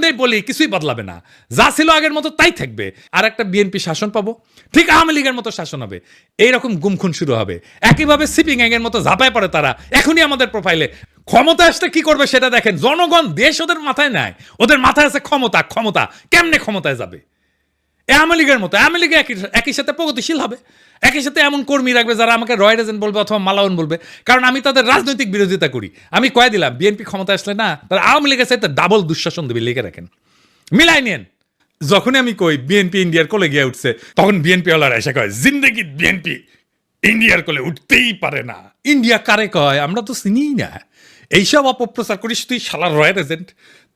জন্যই বলি, কিছুই বদলাবে না। যা ছিল আগের মতো তাই থাকবে। আর একটা বিএনপি শাসন পাবো, ঠিক আওয়ামী লীগের মতো শাসন হবে। এইরকম গুমখুন শুরু হবে। একইভাবে সিপিং এর মতো ঝাঁপায় পড়ে তারা, এখনই আমাদের প্রোফাইলে ক্ষমতা আসতে কি করবে সেটা দেখেন, জনগণ দেশ ওদের মাথায় নেয় ওদের মাথায় আছে ক্ষমতা ক্ষমতা, কেমনে ক্ষমতায় যাবে? আওয়ামী লীগের মতো, আওয়ামী লীগ একই একই সাথে প্রগতিশীল হবে। একই সাথে এমন কর্মী রাখবে যারা আমাকে রয় এজেন্ট বলবে অথবা মালাউন বলবে। কারণ আমি তাদের রাজনৈতিক বিরোধিতা করি। আমি কয়ে দিলাম বিএনপি ক্ষমতা আসলে না, তারা আওয়ামী লীগের সাথে ডাবল দুঃশাসন দেবে, লিখে রাখেন। মিলাই নিয়েন। যখনই আমি কই বিএনপি ইন্ডিয়ার কোলে গিয়ে উঠছে, তখন বিএনপি ওয়ালারা এসে কয়, জিন্দগি বিএনপি ইন্ডিয়ার কোলে উঠতেই পারে না। ইন্ডিয়া কারে কয়? আমরা তো চিনিই না। এইসব অপপ্রচার করিস তুই শালার রয়্যাল এজেন্ট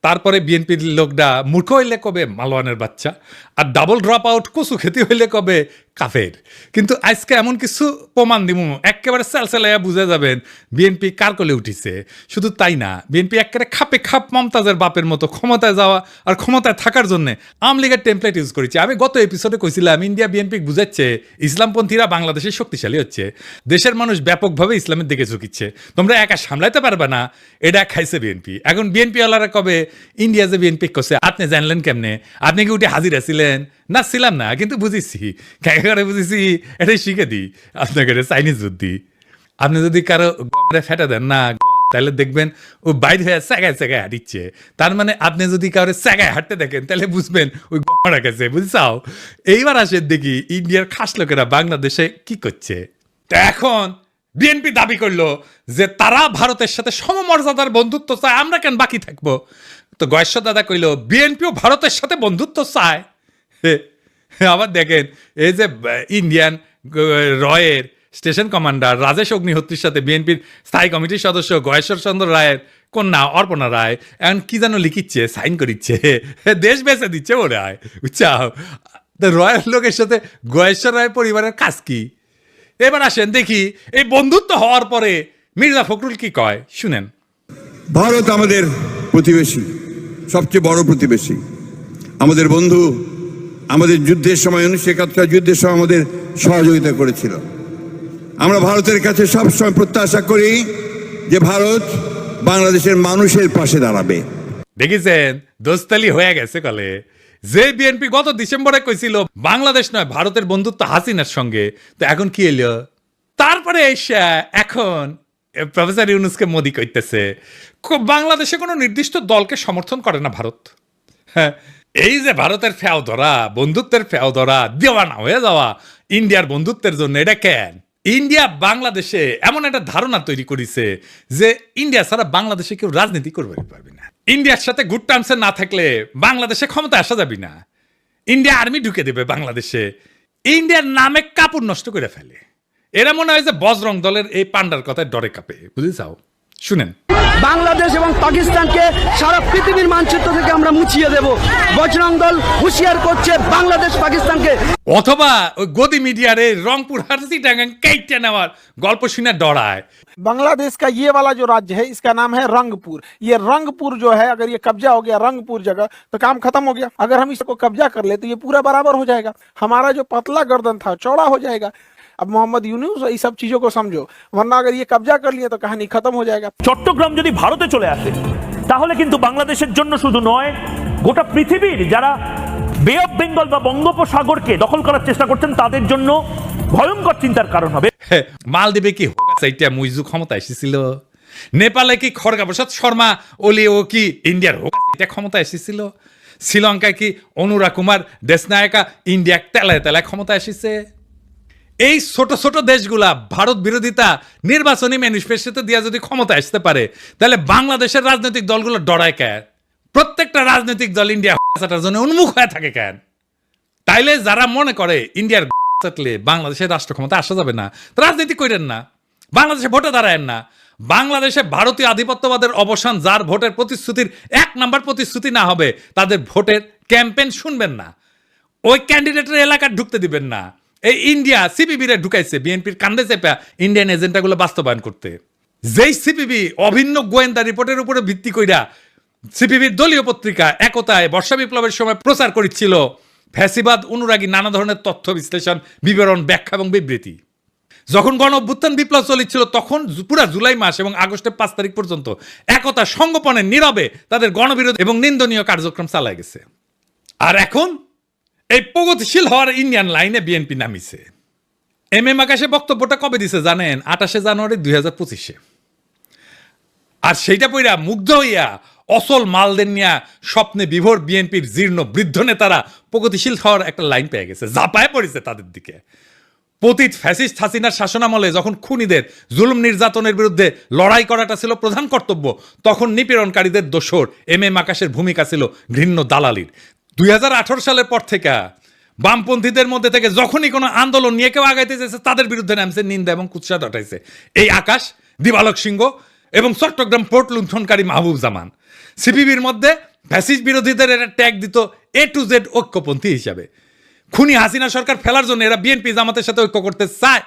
তারপরে বিএনপির লোকটা মূর্খ হইলে কবে মালওয়ানের বাচ্চা? আর ডাবল ড্রপ আউট কচু খেতে হইলে কবে কাফের? কিন্তু আজকে এমন কিছু প্রমাণ দিব একেবারে সেলসেলাইয়া বুঝে যাবেন বিএনপি কার কোলে উঠিছে। শুধু তাই না, বিএনপি একেবারে খাপে খাপ মমতাজের বাপের মতো ক্ষমতায় যাওয়া আর ক্ষমতায় থাকার জন্য আওয়ামী লীগের টেমপ্লেট ইউজ করেছে। আমি গত এপিসোডে কইছিলাম, ইন্ডিয়া বিএনপি বুঝাচ্ছে ইসলামপন্থীরা বাংলাদেশে শক্তিশালী হচ্ছে। দেশের মানুষ ব্যাপকভাবে ইসলামের দিকে ঝুঁকিচ্ছে। তোমরা একা সামলাইতে পারবে না, এটা খাইছে বিএনপি। এখন বিএনপি কবে ইন্ডিয়া যে বিএনপি করছে, আপনি জানলেন কেমনে? আপনি কি উঠে হাজির আছিলেন? না, ছিলাম না, কিন্তু বুঝেছি। করে বুঝেছি? এটাই শিখে দিই। আপনাকে চাইনিজ বুদ্ধি আপনি যদি কারও ফেটে দেন, না, তাহলে দেখবেন ও বাইরে হয়ে স্যাগায় স্যাগায় হাঁটিচ্ছে। তার মানে আপনি যদি কারও স্যাগায় হাঁটতে দেখেন, তাহলে বুঝবেন ওই গমরা গেছে, বুঝছাও? এইবার আসে দেখি ইন্ডিয়ার খাস লোকেরা বাংলাদেশে কি করছে। তো এখন বিএনপি দাবি করল যে তারা ভারতের সাথে সমমর্যাদার বন্ধুত্ব চায়, আমরা কেন বাকি থাকব? তো গয়েশ্বর দাদা কইল, বিএনপিও ভারতের সাথে বন্ধুত্ব চায়? আবার দেখেন, এই যে ইন্ডিয়ান রয়ের স্টেশন কমান্ডার রাজেশ অগ্নিহোত্রীর সাথে বিএনপির স্থায়ী কমিটির সদস্য গয়েশ্বর চন্দ্র রায়ের কন্যা অর্পণা রায়, এখন কি যেন লিখিচ্ছে, সাইন করিচ্ছে দেশ বেঁচে দিচ্ছে ও রায় বুঝছাও? তো রয়ের লোকের সাথে গয়েশ্বর রায় পরিবারের কাজ কি? এবার আসেন দেখি, এই বন্ধুত্ব হওয়ার পরে মির্জা ফখরুল কি কয়? শুনেন। ভারত আমাদের প্রতিবেশী। সবচেয়ে বড় প্রতিবেশী। আমাদের বন্ধু আমাদের যুদ্ধের সময়, উনিশশো একাত্তর যুদ্ধের সময় আমাদের সহযোগিতা করেছিল। আমরা ভারতের কাছে সবসময় প্রত্যাশা করি যে ভারত বাংলাদেশের মানুষের পাশে দাঁড়াবে। দেখেছেন? দোস্তালি হয়ে গেছে কলে। যে বিএনপি গত ডিসেম্বরে কইছিল, বাংলাদেশ নয়, ভারতের বন্ধুত্ব হাসিনার সঙ্গে। তো এখন কি এলো তারপরে এসে এখন প্রফেসর ইউনুসকে মোদি কইতেছে বাংলাদেশে কোনো নির্দিষ্ট দলকে সমর্থন করে না ভারত। হ্যাঁ এই যে ভারতের ফেও ধরা, বন্ধুত্বের ফেও ধরা, দেওয়ানা হয়ে যাওয়া, ইন্ডিয়ার বন্ধুত্বের জন্য এটা কেন? ইন্ডিয়া বাংলাদেশে এমন একটা ধারণা তৈরি করেছে যে ইন্ডিয়া ছাড়া বাংলাদেশে কেউ রাজনীতি করবে পারবে না। ইন্ডিয়ার সাথে গুড টার্মসে না থাকলে বাংলাদেশে ক্ষমতা আসা যাবে না। ইন্ডিয়া আর্মি ঢুকে দেবে বাংলাদেশে। ইন্ডিয়ার নামে কাপড় নষ্ট করে ফেলে। এরা মনে হয় যে বজরং দলের এই পান্ডার কথায় ডরে কাঁপে বুঝে যাও শুনেন বাংলাদেশ এবং পাকিস্তানকে সারা পৃথিবীর মানচিত্র থেকে আমরা মুছিয়ে দেব বজরং দল হুঁশিয়ার করছে বাংলাদেশ পাকিস্তানকে অথবা ওই গদি মিডিয়ারে রংপুর হারসি টাঙ্গাং কেটে নেওয়ার গল্প শুনে ডরায় बांग्लादेश का ये वाला जो राज्य है इसका नाम है रंगपुर ये रंगपुर जो है अगर ये कब्जा हो गया रंगपुर जगह तो काम खत्म हो गया अगर हम इसको कब्जा कर ले तो ये पूरा बराबर हो जाएगा हमारा जो पतला गर्दन था चौड़ा हो जाएगा अब मोहम्मद यूनुस ये सब चीजों को समझो वरना अगर ये कब्जा कर लिए तो कहानी खत्म हो जाएगा চট্টগ্রাম যদি ভারতে চলে আসে তাহলে কিন্তু বাংলাদেশের জন্য শুধু নয় গোটা পৃথিবীর যারা বে অফ বেঙ্গল বা বঙ্গোপসাগরকে দখল করার চেষ্টা করছেন তাদের জন্য ভয়ঙ্কর চিন্তার কারণ হবে মালদ্বীপে কি সাইটা মুইজু ক্ষমতা এসেছিল নেপালে কি খড়গা প্রসাদ শর্মা ওলি ও কি ইন্ডিয়ার হোক এটা ক্ষমতা এসেছিল শ্রীলঙ্কায় কি অনুরা কুমার দেশনায়কা ইন্ডিয়া তেলায় তেলায় ক্ষমতা এসেছে এই ছোট ছোট দেশগুলা ভারত বিরোধিতা নির্বাচনী ম্যানিফেস্টোতে দিয়া যদি ক্ষমতা আসতে পারে, তাহলে বাংলাদেশের রাজনৈতিক দলগুলো ডরায় কেন প্রত্যেকটা রাজনৈতিক দল ইন্ডিয়া জন্য উন্মুখ হয়ে থাকে কেন তাইলে যারা মনে করে ইন্ডিয়ার থাকলে বাংলাদেশের রাষ্ট্র ক্ষমতা আসা যাবে না রাজনীতি করেন না। বাংলাদেশে ভোটে দাঁড়ায়েন না। বাংলাদেশে ভারতীয় আধিপত্যবাদের অবসান, যার ভোটের প্রতিশ্রুতির এক নাম্বার প্রতিশ্রুতি না হবে, তাদের ভোটের ক্যাম্পেইন শুনবেন না। ওই ক্যান্ডিডেটের এলাকা ঢুকতে দিবেন না। এই ইন্ডিয়া সিপিবি রে ঢুকাইছে বিএনপির কান্দে চেপা ইন্ডিয়ান এজেন্ডাগুলো বাস্তবায়ন করতে। যেই সিপিবি অভিন্ন গোয়েন্দা রিপোর্টের উপরে ভিত্তি কইরা সিপিবির দলীয় পত্রিকা একতায় বর্ষা বিপ্লবের সময় প্রচার করেছিল ফ্যাসিবাদ, অনুরাগী নানা ধরনের তথ্য বিশ্লেষণ, বিবরণ, ব্যাখ্যা এবং বিবৃতি। যখন গণ অভ্যুত্থান বিপ্লব চলেছিল তখন পুরা জুলাই মাস এবং আগস্টের পাঁচ তারিখ পর্যন্ত একতা সংগোপনে নীরবে তাদের গণবিরোধ এবং নিন্দনীয় কার্যক্রম চালায় গেছে। আর এখন এই প্রগতিশীল হওয়ার ইন্ডিয়ান লাইনে বিএনপি নামিছে। এম এম আকাশে বক্তব্যটা কবে দিছে জানেন? আঠাশে জানুয়ারি দুই হাজার পঁচিশে। আর সেইটা পইরা মুগ্ধ হইয়া, অসল মালদের নিয়া স্বপ্নে বিভোর বিএনপির জীর্ণ বৃদ্ধ নেতারা প্রগতিশীল হওয়ার একটা লাইন পেয়ে গেছে। জাপায় পড়েছে তাদের দিকে। পতিত ফ্যাসিস্ট হাসিনার শাসনামলে যখন খুনিদের জুলুম নির্যাতনের বিরুদ্ধে লড়াই করাটা ছিল প্রধান কর্তব্য, তখন নিপীড়নকারীদের দোষর এম এম আকাশের ভূমিকা ছিল ঘৃণ্য দালালির। দুই হাজার আঠারো সালের পর থেকে বামপন্থীদের মধ্যে থেকে যখনই কোনো আন্দোলন নিয়ে কেউ আগাইতে চেয়েছে তাদের বিরুদ্ধে নামছে নিন্দা এবং কুৎসা ডটাইছে এই আকাশ, দিবালক সিংহ এবং চট্টগ্রাম পোর্ট লুণ্ঠনকারী মাহবুব জামান সিপিবির মধ্যে ফ্যাসিস্ট বিরোধীদের এটা ট্যাগ দিত এ টু জেড ঐক্যপন্থী হিসাবে। খুনি হাসিনা সরকার ফেলার জন্য এরা বিএনপি জামাতের সাথে ঐক্য করতে চায়।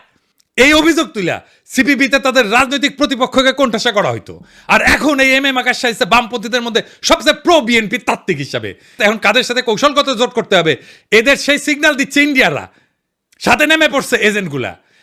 এই অভিযোগ তুলা সিপিবিতে তাদের রাজনৈতিক প্রতিপক্ষকে কোণঠাসা করা হইতো। আর এখন এই এম এম আকাশ সাহিসে বামপন্থীদের মধ্যে সবচেয়ে প্রো বিএনপি তাত্ত্বিক হিসাবে। এখন কাদের সাথে কৌশলগত জোট করতে হবে? এদের সেই সিগন্যাল দিচ্ছে ইন্ডিয়ারা। সাথে নেমে পড়ছে এজেন্টগুলা।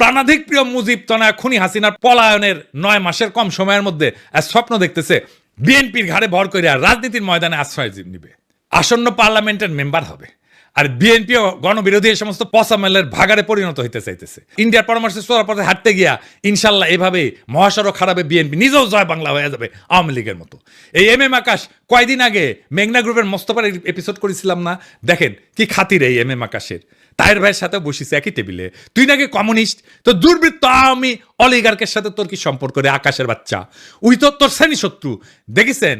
প্রাণাধিক প্রিয় মুজিব তনা খুনি হাসিনার পলায়নের নয় মাসের কম সময়ের মধ্যে স্বপ্ন দেখতেছে, বিএনপির ঘাড়ে ভর করিয়া রাজনীতির ময়দানে আশ্রয় নিবে। আসন্ন পার্লামেন্টের মেম্বার হবে। আর বিএনপিও গণবিরোধী এই সমস্ত পসামেলের ভাগারে পরিণত হইতে চাইতেছে। ইন্ডিয়ার পরামর্শে সোয়ার পথে হাঁটতে গিয়া ইনশাল্লাহ এভাবেই মহাসড়ক খারাপে বিএনপি নিজেও জয় বাংলা হয়ে যাবে আওয়ামী লীগের মতো। এই এম এম আকাশ কয়দিন আগে মেঘনা গ্রুপের মোস্তফার এপিসোড করেছিলাম না? দেখেন কি খাতির এই এম এম আকাশের। তায়ের ভাইয়ের সাথে বসিস একই টেবিলে তুই নাকি কমিউনিস্ট তো দুর্বৃত্ত আমি অলিগার্কের সাথে তোর কি সম্পর্ক রে আকাশের বাচ্চা? উই তো তোর শ্রেণি শত্রু দেখেছেন?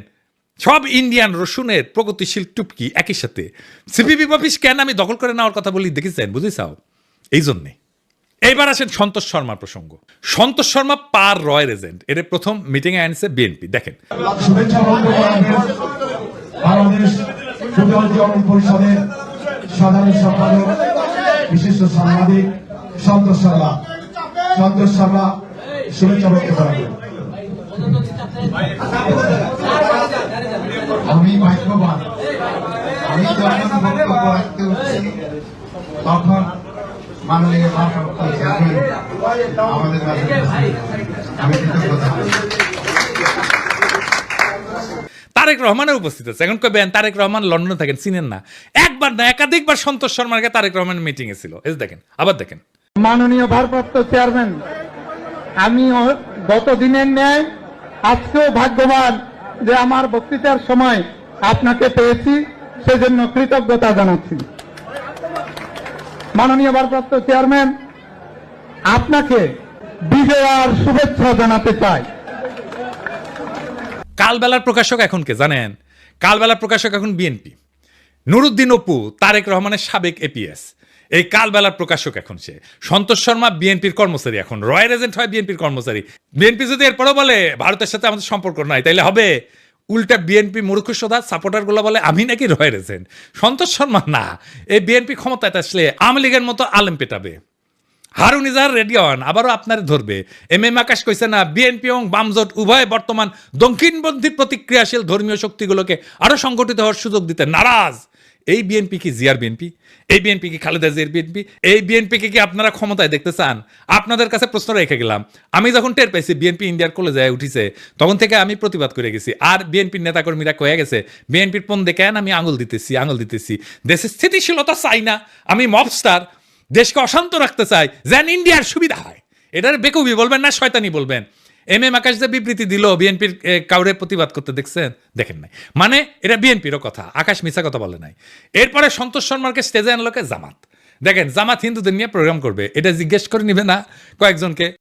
সব ইন্ডিয়ান রসুনের প্রগতিশীল টুপকি একই সাথে। সিপিবি অফিস কেন আমি দখল করে নেওয়ার কথা বলি? দেখেছেন? বুঝেছাও? এই জন্যে। এইবার আসেন সন্তোষ শর্মার প্রসঙ্গ। সন্তোষ শর্মা পার রয় রেজেন্ট এর প্রথম মিটিংয়ে আনছে বিএনপি। দেখেন। সাধারণ সম্পাদক, বিশিষ্ট সাংবাদিক সন্তোষ শর্মা। সন্তোষ শর্মা শুভেচ্ছা ব্যক্ত করেন। আমি ভাগ্যবান। আমি যখন বক্তব্য রাখতে উঠছি তখন মাননীয় ভারপ্রাপ্ত চেয়ারম্যান আমাদের উপস্থিত। আমি কৃতজ্ঞতা তারেক রহমানের উপস্থিত আছে এখন কবেন তারেক রহমান লন্ডনে থাকেন চিনেন না। একবার না একাধিকবার সন্তোষ শর্মাকে তারেক রহমান মিটিং এ ছিল। এই দেখেন আবার দেখেন। মাননীয় ভারপ্রাপ্ত চেয়ারম্যান আমি গত দিনের ন্যায় আজকেও ভাগ্যবান। যে আমার বক্তৃতার সময় আপনাকে পেয়েছি, সেজন্য কৃতজ্ঞতা জানাচ্ছি। মাননীয় ভারপ্রাপ্ত চেয়ারম্যান, আপনাকে বিজয়ার শুভেচ্ছা জানাতে চাই। কালবেলার প্রকাশক এখন কে জানেন? কালবেলার প্রকাশক এখন বিএনপি। নুরুদ্দিন অপু, তারেক রহমানের সাবেক এপিএস এই কালবেলার প্রকাশক এখন সে। সন্তোষ শর্মা, বিএনপির কর্মচারী এখন। রয়্যাল এজেন্ট হয় বিএনপির কর্মচারী। বিএনপি যদি এরপরও বলে, ভারতের সাথে আমাদের সম্পর্ক নাই, তাইলে হবে? উল্টা বিএনপি মূর্খ সদা সাপোর্টারগুলো বলে, আমি নাকি রয়্যাল এজেন্ট? সন্তোষ শর্মা, না। এই বিএনপি ক্ষমতায় আসলে আওয়ামী লীগের মতো আলেম পেটাবে। হারুন ইজাহার রেডি আবারও আপনার ধরবে। এম এম আকাশ কইছে, না, বিএনপি এবং বামজোট উভয় বর্তমান দক্ষিণপন্থী প্রতিক্রিয়াশীল ধর্মীয় শক্তিগুলোকে আরও সংগঠিত হওয়ার সুযোগ দিতে নারাজ। এই বিএনপি কি জিয়ার বিএনপি এই বিএনপি কি খালেদা জিয়ার বিএনপি এই বিএনপিকে কি আপনারা ক্ষমতায় দেখতে চান? আপনাদের কাছে প্রশ্ন রেখে গেলাম। আমি যখন টের পাইছি বিএনপি ইন্ডিয়ার কলেজে উঠিছে, তখন থেকে আমি প্রতিবাদ করে গেছি। আর বিএনপির নেতাকর্মীরা কয়ে গেছে বিএনপির পন দেখেন আমি আঙুল দিতেছি আঙুল দিতেছি? দেশের স্থিতিশীলতা চাই না। আমি মবস্টার দেশকে অশান্ত রাখতে চাই, যেন ইন্ডিয়ার সুবিধা হয়। এটার বেকুবি বলবেন না, শয়তানি বলবেন। এম এম আকাশ যে বিবৃতি দিল, বিএনপির কাউরে প্রতিবাদ করতে দেখছেন? দেখেন নাই। মানে এটা বিএনপিরও কথা, আকাশ মিশা কথা বলে নাই। এরপরে সন্তোষ শর্মাকে স্টেজে আনলোকে জামাত? দেখেন, জামাত হিন্দুদের নিয়ে প্রোগ্রাম করবে, এটা জিজ্ঞেস করে নিবে না কয়েকজনকে।